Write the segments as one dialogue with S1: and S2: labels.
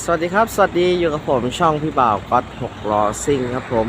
S1: สวัสดีครับ สวัสดีอยู่กับผมช่องพี่บ่าวก๊อตหกล้อซิ่งครับผม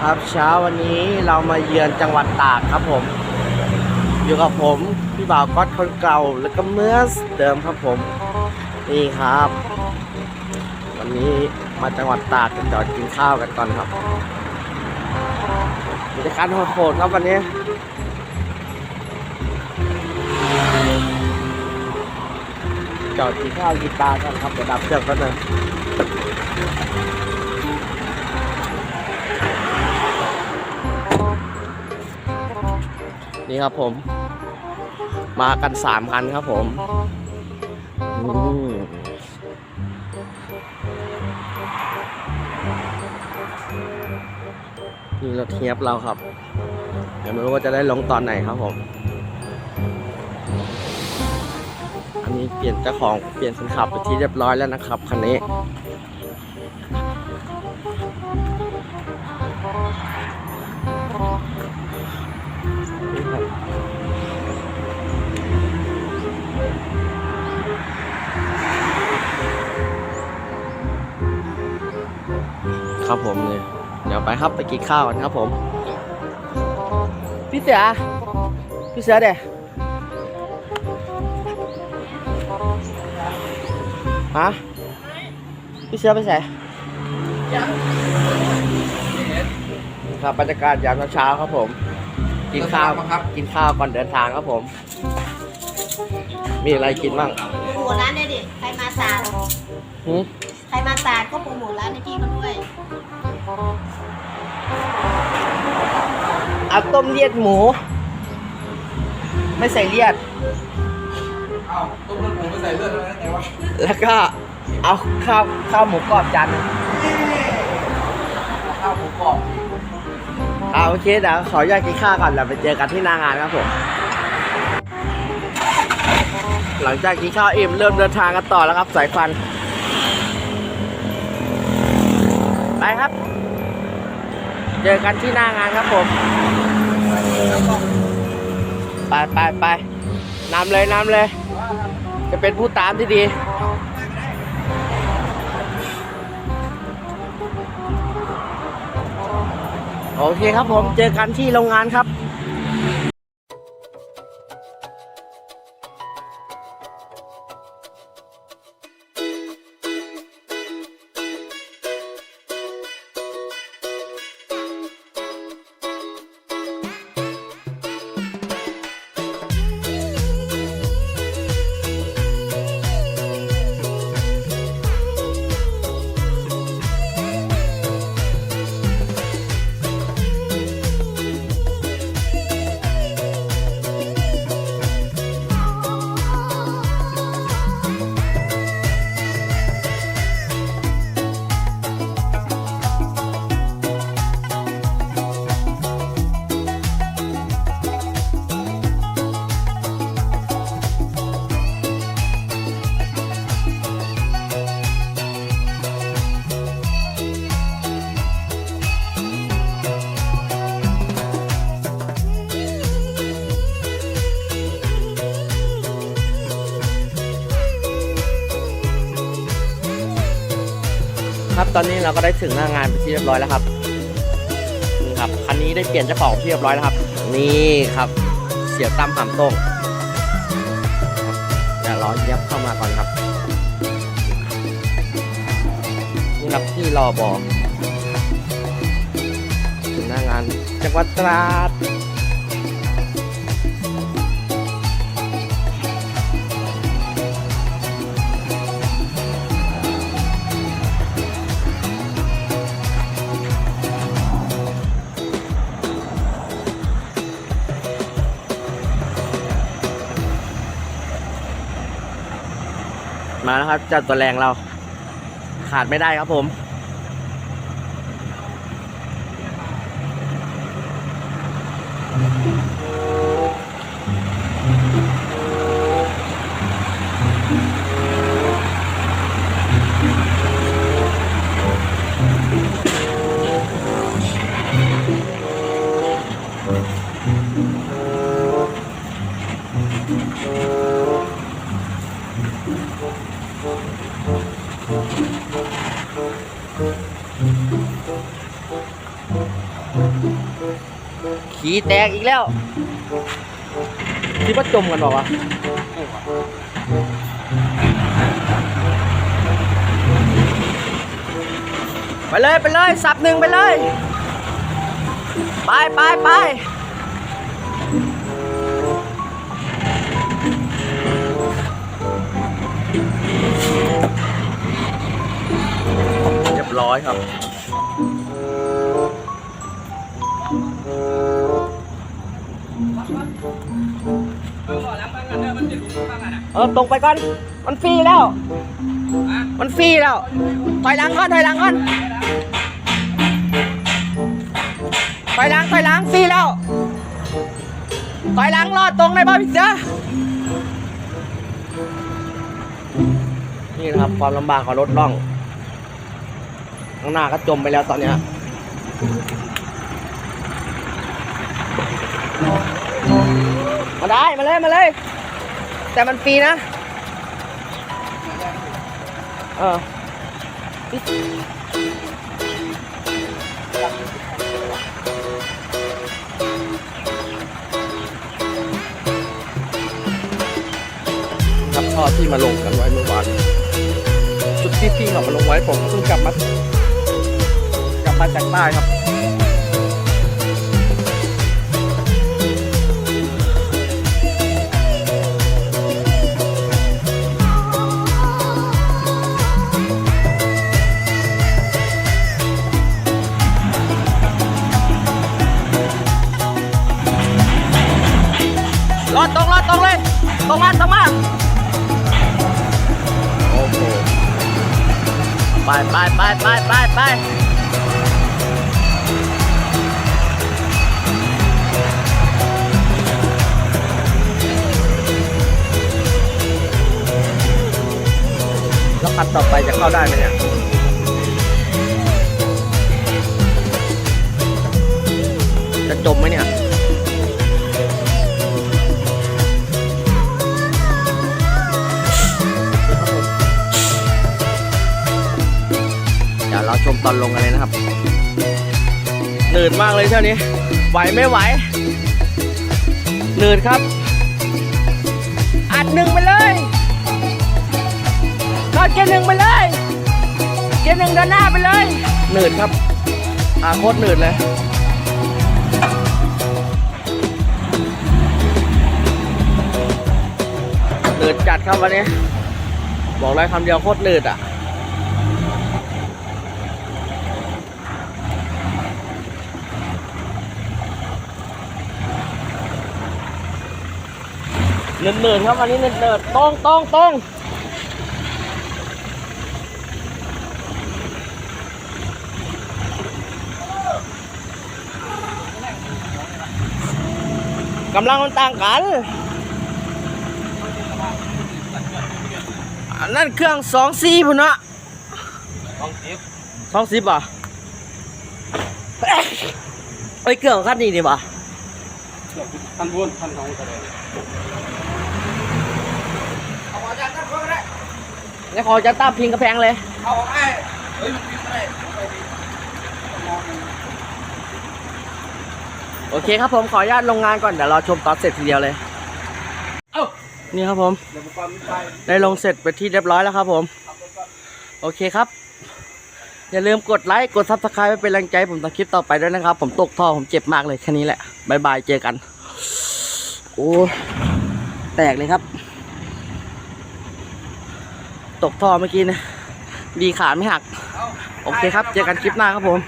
S1: ครับเช้าวันนี้เรามาเยือนจังหวัดตากครับผม อยู่กับผมพี่บ่าวก๊อตคนเก่าแล้วก็เมื่อเดิมครับผม นี่ครับ วันนี้มาจังหวัดตากกันจอดกินข้าวกันก่อนครับมีแต่การโหดๆครับวันนี้จอดกินข้าวกินปลากันครับเดี๋ยวดับเครื่องก็เลยนี่ครับผม มากันสามคันครับผม อืม นี่รถเทียบเราครับเดี๋ยวไม่รู้ว่าจะได้ลงตอนไหนครับผม อันนี้เปลี่ยนเจ้าของเปลี่ยนคนขับไปที่เรียบร้อยแล้วนะครับคันนี้ครับผมเนี่ย ดี๋ยวไปครับไปกินข้าวกันครับผม พี่เสือพี่เสือเด้ฮะพี่เสือไปไหนครับบรรยากาศยามเช้าๆครับผม กินข้าวครับ กินข้าวก่อนเดินทางครับผม มีอะไรกินบ้าง
S2: โปรโมทร้านได้ดิใครมาตาด
S1: หืม
S2: ใครมาตาดก็โปรโมทร้านให้พี่เขาด้วย
S1: เอาต้มเลียดหมู ไม่ใส่เลียด
S3: อ้าวต้มเลือดหมูไม่ใส่เลือดแล้วไงวะ
S1: แล้วก็เอาข้าวข้าวหมูกรอบจานหนึ่ง
S3: ข้าวหมูกรอบ
S1: เอาโอเคเดี๋ยวขออนุญาตกินข้าวก่อนแล้วไปเจอกันที่หน้างานครับผม หลังจากกินข้าวอิ่มเริ่มเดินทางกันต่อแล้วครับสายควัน ไปครับ เจอกันที่หน้างานครับผม ไปไปไปนำเลยนำเลย จะเป็นผู้ตามที่ดีโอเคครับผม เจอกันที่โรงงานครับ ครับตอนนี้เราก็ได้ถึงหน้างานเป็นที่เรียบร้อยแล้วครับนี่ครับคันนี้ได้เปลี่ยนเจ้าของที่เรียบร้อยแล้วครับ นี่ครับ เสียตั้มหำต้งเดี๋ยวรอเย็บเข้ามาก่อนครับนี่ครับที่รอบอถึงหน้างานจังหวัดตราด มาแล้วครับเจ้าตัวแรงเรา ขาดไม่ได้ครับผม ขี่แตกอีกแล้วคิดว่าจมกันบอกว่าไปเลยไปเลยสับหนึ่งไปเลย ไปไปไปเรียบร้อยครับ เออตรงไปก่อน มันฟรีแล้ว มันฟรีแล้ว ถอยหลังก่อน ถอยหลังก่อน ถอยหลัง ถอยหลังฟรีแล้ว ถอยหลังรอดตรงได้ป่ะพี่เสือนี่นะครับความลำบากของรถล่อง ข้างหน้าก็จมไปแล้วตอนเนี้ยมาได้ มาเลย มาเลย แต่มันฟรีนะ เออครับท่อที่มาลงกันไว้เมื่อวานจุดที่พี่เขามาลงไว้ผมก็เพิ่งกลับมากลับมาจากใต้ครับ ไปไปไปไปไปไปแล้วคันต่อไปจะเข้าได้ไหมเนี่ยจะจมไหมเนี่ย ตอนลงกันเลยนะครับหนืดมากเลยเท่านี้ ไหวไม่ไหวหนืดครับ อัดหนึ่งไปเลยเข้าเกียร์หนึ่งไปเลย เกียร์หนึ่งเดินหน้าไปเลยหนืดครับอาโคตรหนืดเลยหนืดจัดครับวันนี้ บอกเลยคำเดียวโคตรหนืดอะ เนินเนินๆครับวันนี้เนินเนินๆตรงตรงตรงกำลังมันต่างกันอัน นั่นเครื่องสองซีพุ่นเนาะ
S3: ต้องทิป
S1: สองสิบอะเอ้ยเครื่องคันนี้ดีป่ะ
S3: ทันวนทันของแสดงเอาอาจารย์ตั้งเขาก็ได้
S1: แล้วขอจะต้าพิงกระแพงเลย
S3: เอาไอ้เฮ้ยมันพิมพ์ไม่ได้ไปดิมองมัน
S1: โอเคครับผมขออนุญาตลงงานก่อนเดี๋ยวราชมตอนเสร็จทีเดียวเลย
S3: เอ้า
S1: นี่ครับผม
S3: เดี๋ยวผมปั๊มไฟ
S1: ได้ลงเสร็จไปนที่เรียบร้อยแล้วครับผมโอเคครับ อย่าลืมกดไลค์ กดซับสไครป์เป็นแรงใจให้ผมทำคลิปต่อไปด้วยนะครับ ผมตกท่อผมเจ็บมากเลยแค่นี้แหละบายบายเจอกัน โอ้แตกเลยครับ ตกท่อเมื่อกี้นะ ดีขาไม่หัก โอเคครับ เจอกันคลิปหน้าครับผม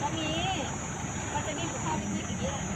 S4: ตรงนี้มันจะมีหัวข้อเล็กๆอย่างนี้